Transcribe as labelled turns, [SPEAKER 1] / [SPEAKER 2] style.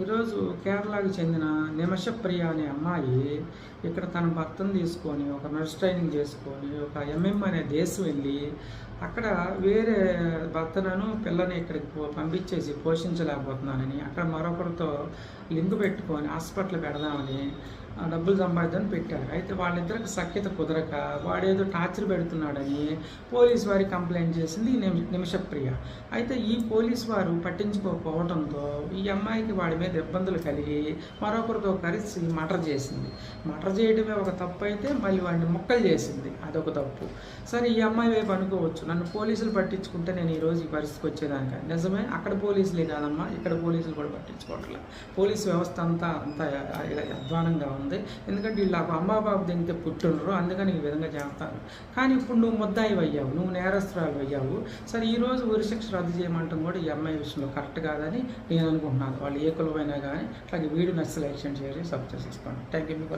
[SPEAKER 1] ఈరోజు కేరళకు చెందిన నిమిషప్రియ అనే అమ్మాయి ఇక్కడ తన భర్తను తీసుకొని ఒక నర్స్ ట్రైనింగ్ చేసుకొని ఒక ఎంఎం అనే దేశం వెళ్ళి అక్కడ వేరే భర్తలను పిల్లని ఇక్కడికి పంపించేసి పోషించలేకపోతున్నానని అక్కడ మరొకరితో లింక్ పెట్టుకొని హాస్పిటల్ పెడదామని డబ్బులు సంపాదించని పెట్టారు. అయితే వాళ్ళిద్దరికి సఖ్యత కుదరక వాడేదో టార్చర్ పెడుతున్నాడని పోలీస్ వారి కంప్లైంట్ చేసింది నిమిషప్రియ. అయితే ఈ పోలీస్ వారు పట్టించుకోకపోవడంతో ఈ అమ్మాయికి వాడి మీద ఇబ్బందులు కలిగి మరొకరితో కలిసి మటర్ చేసింది. మటర్ చేయడమే ఒక తప్పు అయితే మళ్ళీ వాడిని ముక్కలు చేసింది. అదొక తప్పు. సరే ఈ అమ్మాయి వైపు అనుకోవచ్చు. నన్ను పోలీసులు పట్టించుకుంటే నేను ఈరోజు ఈ పరిస్థితికి వచ్చేదానిక? నిజమే అక్కడ పోలీసులే కాదమ్మా ఇక్కడ పోలీసులు కూడా పట్టించుకోవట్లేదు పోలీసు వ్యవస్థ అంతా అంత అధ్వానంగా ఉంది. ఎందుకంటే వీళ్ళు నాకు అమ్మా బాబు దిగితే పుట్టినరు అందుకని ఈ విధంగా చేస్తారు. కానీ ఇప్పుడు నువ్వు ముద్దాయి అయ్యావు. నువ్వు నేరస్తురాలు అయ్యావు. సరే ఈరోజు ఉరిశిక్ష రద్దు చేయమంటాం కూడా ఈ అమ్మాయి విషయంలో కరెక్ట్ కాదని నేను అనుకుంటున్నాను. వాళ్ళు ఏ కులమైనా కానీ అట్లాగే వీడియో నచ్చ లైక్ చేయండి సబ్స్క్రైబ్ చేసుకోండి. థ్యాంక్ యూ మీకు